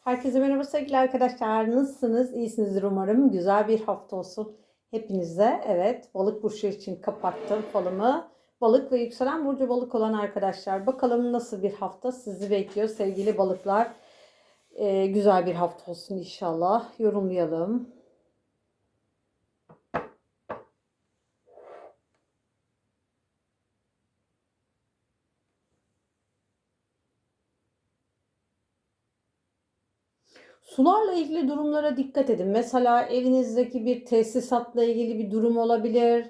Herkese merhaba sevgili arkadaşlar. Nasılsınız? İyisinizdir umarım. Güzel bir hafta olsun hepinize. Evet, balık burcu için kapattım falımı. Balık ve yükselen burcu balık olan arkadaşlar. Bakalım nasıl bir hafta sizi bekliyor sevgili balıklar. Ee, güzel bir hafta olsun inşallah. Yorumlayalım. Sularla ilgili durumlara dikkat edin. Mesela evinizdeki bir tesisatla ilgili bir durum olabilir.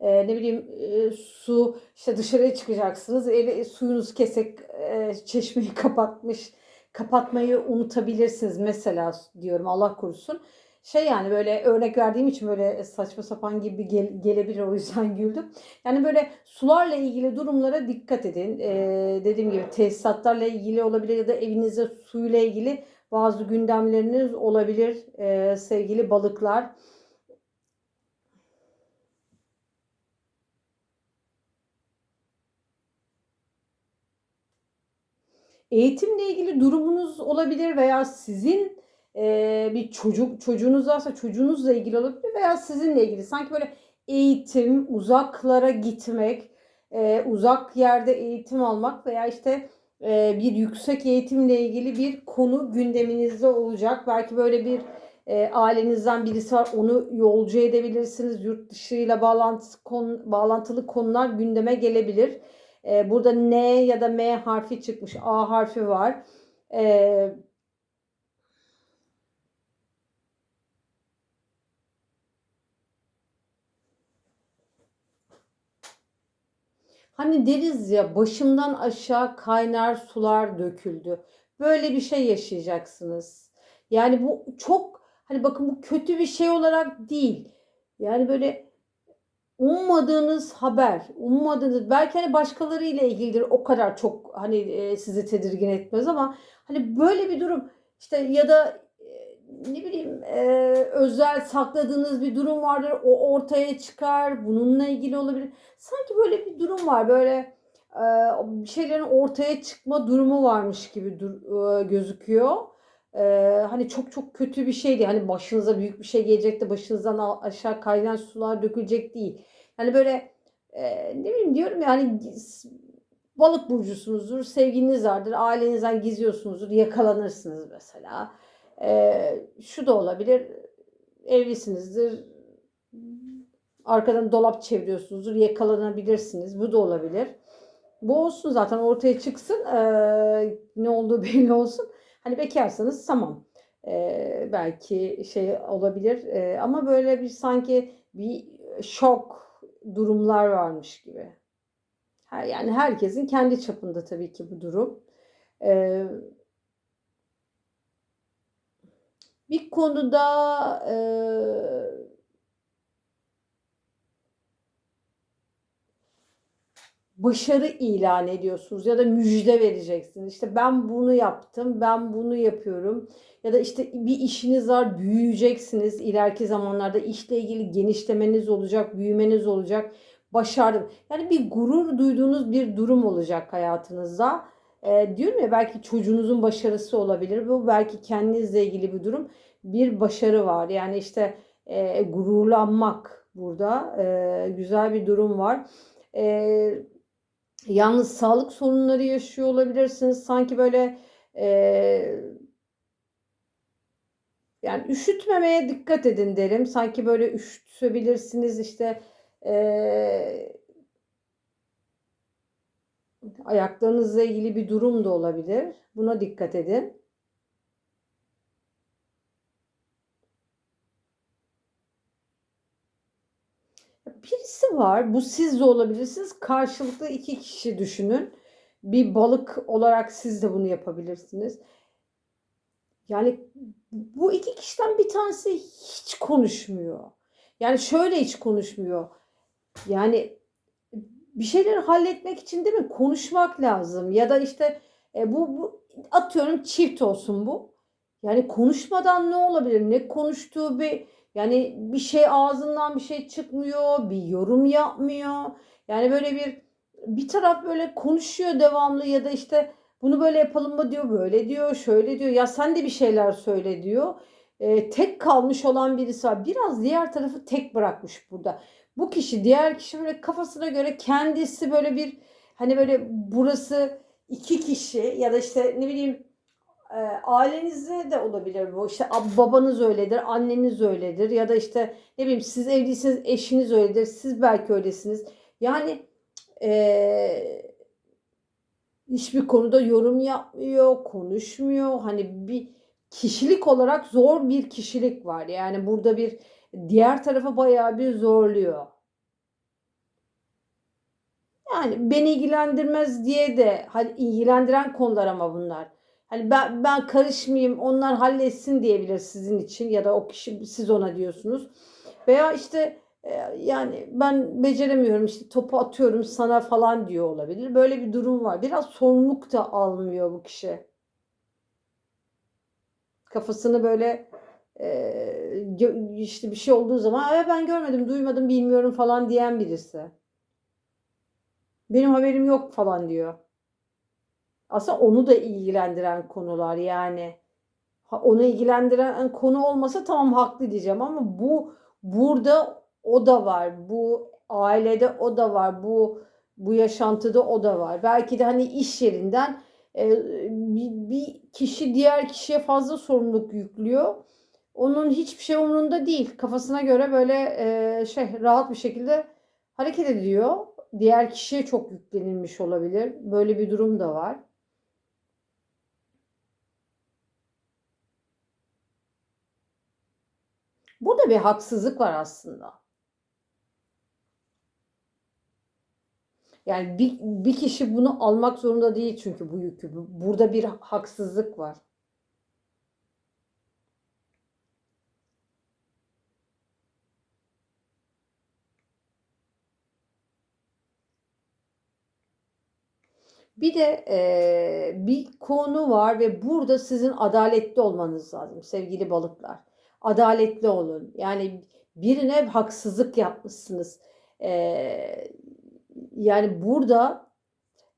Ee, ne bileyim e, su işte dışarıya çıkacaksınız. Evi, suyunuz kesek, e, çeşmeyi kapatmış. Kapatmayı unutabilirsiniz mesela diyorum Allah korusun. Şey yani böyle örnek verdiğim için böyle saçma sapan gibi gel- gelebilir o yüzden güldüm. Yani böyle sularla ilgili durumlara dikkat edin. Ee, dediğim gibi tesisatlarla ilgili olabilir ya da evinizde suyla ilgili bazı gündemleriniz olabilir e, sevgili balıklar. Eğitimle ilgili durumunuz olabilir veya sizin e, bir çocuk çocuğunuz varsa çocuğunuzla ilgili olabilir veya sizinle ilgili. Sanki böyle eğitim, uzaklara gitmek, e, uzak yerde eğitim almak veya işte e, bir yüksek eğitimle ilgili bir konu gündeminizde olacak. Belki böyle bir e, ailenizden birisi var onu yolcu edebilirsiniz. Yurt dışıyla bağlantısı, kon, bağlantılı konular gündeme gelebilir. E, burada N ya da M harfi çıkmış. A harfi var. E, Hani deriz ya başımdan aşağı kaynar sular döküldü. Böyle bir şey yaşayacaksınız. Yani bu çok hani bakın bu kötü bir şey olarak değil. Yani böyle ummadığınız haber, ummadığınız belki hani başkaları ile ilgilidir. O kadar çok hani e, sizi tedirgin etmez ama hani böyle bir durum işte ya da ne bileyim e, özel sakladığınız bir durum vardır. O ortaya çıkar. Bununla ilgili olabilir. Sanki böyle bir durum var. Böyle e, bir şeylerin ortaya çıkma durumu varmış gibi e, gözüküyor. E, hani çok çok kötü bir şey değil. Hani başınıza büyük bir şey gelecek de başınızdan aşağı kaynayan sular dökülecek değil. Hani böyle ne bileyim diyorum ya hani balık burcusunuzdur, sevginiz vardır, ailenizden gizliyorsunuzdur, yakalanırsınız mesela. E, şu da olabilir, evlisinizdir, arkadan dolap çeviriyorsunuzdur, yakalanabilirsiniz. Bu da olabilir. Bu olsun zaten ortaya çıksın, e, ne olduğu belli olsun. Hani bekarsanız tamam. E, belki şey olabilir E, ama böyle bir sanki bir şok durumlar varmış gibi. Yani herkesin kendi çapında tabii ki bu durum. E, bir konuda e, başarı ilan ediyorsunuz ya da müjde vereceksiniz. İşte ben bunu yaptım, ben bunu yapıyorum. Ya da işte bir işiniz var, büyüyeceksiniz. İleriki zamanlarda işle ilgili genişlemeniz olacak, büyümeniz olacak. Başardım. Yani bir gurur duyduğunuz bir durum olacak hayatınızda. Ee, diyorum ya belki çocuğunuzun başarısı olabilir. Bu belki kendinizle ilgili bir durum. Bir başarı var. Yani işte e, gururlanmak burada. E, güzel bir durum var. E, Yalnız sağlık sorunları yaşıyor olabilirsiniz. Sanki böyle e, yani üşütmemeye dikkat edin derim. Sanki böyle üşütebilirsiniz işte e, ayaklarınızla ilgili bir durum da olabilir. Buna dikkat edin. Birisi var. Bu siz de olabilirsiniz. Karşılıklı iki kişi düşünün. Bir balık olarak siz de bunu yapabilirsiniz. Yani bu iki kişiden bir tanesi hiç konuşmuyor. Yani şöyle hiç konuşmuyor. Yani bir şeyleri halletmek için değil mi? Konuşmak lazım. Ya da işte e, bu, bu atıyorum çift olsun bu. Yani konuşmadan ne olabilir? Ne konuştuğu bir yani bir şey ağzından bir şey çıkmıyor, bir yorum yapmıyor. Yani böyle bir bir taraf böyle konuşuyor devamlı ya da işte Bunu böyle yapalım mı diyor, böyle diyor, şöyle diyor. Ya sen de bir şeyler söyle diyor. Ee, tek kalmış olan birisi var. Biraz diğer tarafı tek bırakmış burada. Bu kişi, diğer kişi böyle kafasına göre kendisi böyle bir hani böyle burası iki kişi ya da işte ne bileyim e, ailenizde de olabilir bu. İşte ab- babanız öyledir, anneniz öyledir ya da işte ne bileyim siz evliyseniz eşiniz öyledir, siz belki öylesiniz. Yani e, hiçbir konuda yorum yapmıyor, konuşmuyor. Hani bir kişilik olarak zor bir kişilik var. Yani burada bir diğer tarafa bayağı bir zorluyor. Yani beni ilgilendirmez diye de hani ilgilendiren konular ama bunlar. Hani ben ben karışmayayım, onlar halletsin diyebilir sizin için ya da o kişi siz ona diyorsunuz. Veya işte e, yani ben beceremiyorum işte topu atıyorum sana falan diyor olabilir. Böyle bir durum var. Biraz sorumluluk da almıyor bu kişi. Kafasını böyle işte bir şey olduğu zaman "Ay, ben görmedim, duymadım, bilmiyorum falan diyen birisi. Benim haberim yok falan diyor. Aslında onu da ilgilendiren konular yani. Onu ilgilendiren konu olmasa tamam haklı diyeceğim ama bu burada o da var. Bu ailede o da var. Bu bu yaşantıda o da var. Belki de hani iş yerinden bir, bir kişi diğer kişiye fazla sorumluluk yüklüyor. Onun hiçbir şey umurunda değil. Kafasına göre böyle e, şey rahat bir şekilde hareket ediyor. Diğer kişiye çok yüklenilmiş olabilir. Böyle bir durum da var. Burada bir haksızlık var aslında. Yani bir, bir kişi bunu almak zorunda değil çünkü bu yükü. Burada bir haksızlık var. Bir de eee, bir konu var ve burada sizin adaletli olmanız lazım sevgili balıklar. Adaletli olun. Yani birine haksızlık yapmışsınız. Eee, yani burada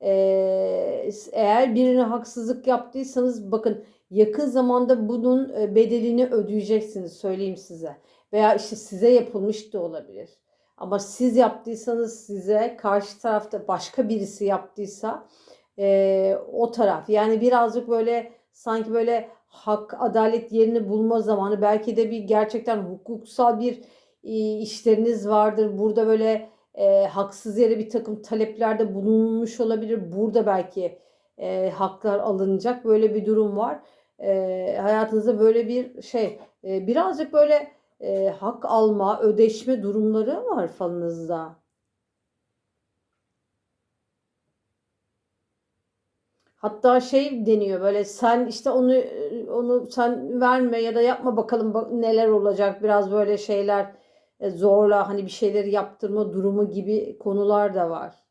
eee, eğer birine haksızlık yaptıysanız bakın yakın zamanda bunun e, bedelini ödeyeceksiniz söyleyeyim size. Veya işte size yapılmış da olabilir. Ama siz yaptıysanız size karşı tarafta başka birisi yaptıysa e, o taraf. Yani birazcık böyle sanki böyle hak, adalet yerini bulma zamanı. Belki de bir gerçekten hukuksal bir e, işleriniz vardır. Burada böyle e, haksız yere bir takım taleplerde bulunmuş olabilir. Burada belki e, haklar alınacak. Böyle bir durum var. E, hayatınızda böyle bir şey. E, birazcık böyle e, hak alma, ödeşme durumları var falınızda. Hatta şey deniyor böyle sen işte onu onu sen verme ya da yapma bakalım bak- neler olacak. Biraz böyle şeyler e, zorla hani bir şeyleri yaptırma durumu gibi konular da var.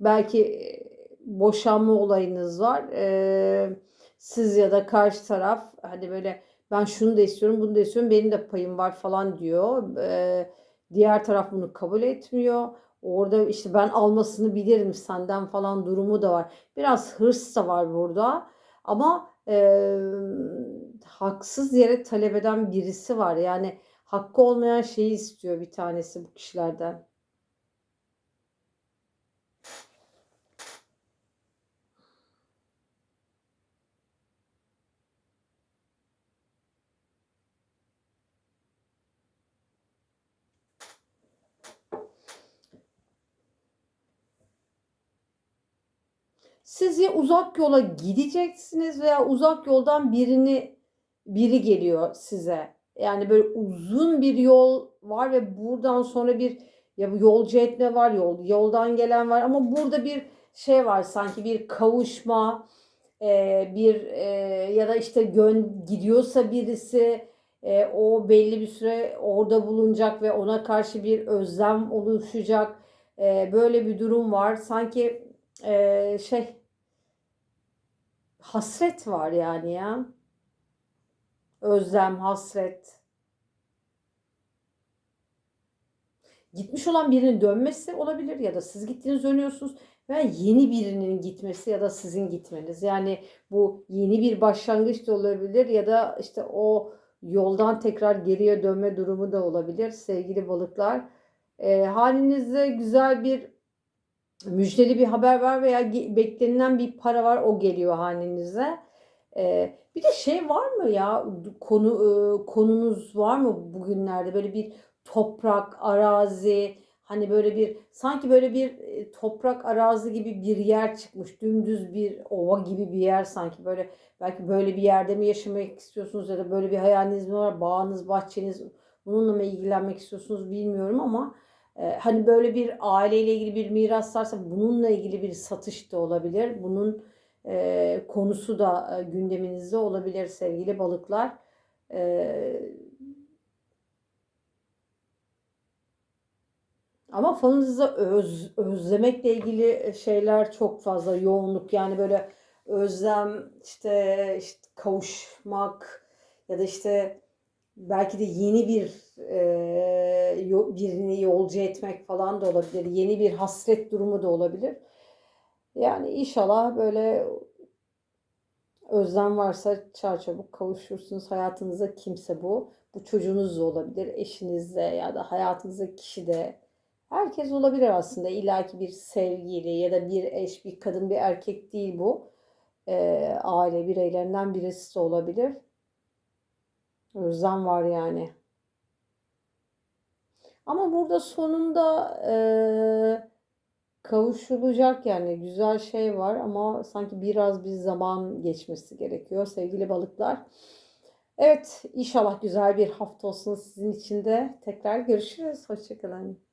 Belki e, boşanma olayınız var. Ee, siz ya da karşı taraf hani böyle ben şunu da istiyorum, bunu da istiyorum, benim de payım var falan diyor. Ee, diğer taraf bunu kabul etmiyor. Orada işte ben almasını bilirim senden falan durumu da var. Biraz hırs da var burada. Ama e, haksız yere talep eden birisi var. Yani hakkı olmayan şeyi istiyor bir tanesi bu kişilerden. Siz ya uzak yola gideceksiniz veya uzak yoldan birini biri geliyor size. Yani böyle uzun bir yol var ve buradan sonra bir ya yolcu etme var, yol yoldan gelen var ama burada bir şey var sanki bir kavuşma, e, bir e, ya da işte gön gidiyorsa birisi e, o belli bir süre orada bulunacak ve ona karşı bir özlem oluşacak. E, böyle bir durum var. Sanki e, şey Hasret var yani ya. Özlem, hasret. gitmiş olan birinin dönmesi olabilir ya da siz gittiğiniz dönüyorsunuz veya yeni birinin gitmesi ya da sizin gitmeniz. Yani bu yeni bir başlangıç da olabilir ya da işte o yoldan tekrar geriye dönme durumu da olabilir sevgili balıklar. E, halinizde güzel bir müjdeli bir haber var veya beklenilen bir para var o geliyor hanenize. E, bir de şey var mı ya konu e, konunuz var mı bugünlerde böyle bir toprak, arazi hani böyle bir sanki böyle bir e, toprak arazi gibi bir yer çıkmış. Dümdüz bir ova gibi bir yer sanki böyle belki böyle bir yerde mi yaşamak istiyorsunuz ya da böyle bir hayaliniz mi var? Bağınız, bahçeniz bununla mı ilgilenmek istiyorsunuz bilmiyorum ama hani böyle bir aileyle ilgili bir miras varsa bununla ilgili bir satış da olabilir. Bunun e, konusu da e, gündeminizde olabilir sevgili balıklar. E, ama falınızda öz, özlemekle ilgili şeyler çok fazla yoğunluk yani böyle özlem işte işte kavuşmak ya da işte belki de yeni bir e, birini yolcu etmek falan da olabilir. Yeni bir hasret durumu da olabilir. Yani inşallah böyle özlem varsa çarçabuk kavuşursunuz. Hayatınızda kimse bu. Bu çocuğunuz da olabilir, eşiniz de ya da hayatınızdaki kişi de. Herkes olabilir aslında. İlla ki bir sevgili ya da bir eş, bir kadın, bir erkek değil bu. Ee, aile bireylerinden birisi de olabilir. Özlem var yani. Ama burada sonunda eee, kavuşulacak yani güzel şey var ama sanki biraz bir zaman geçmesi gerekiyor sevgili balıklar. Evet, inşallah güzel bir hafta olsun sizin için de. Tekrar görüşürüz. Hoşçakalın.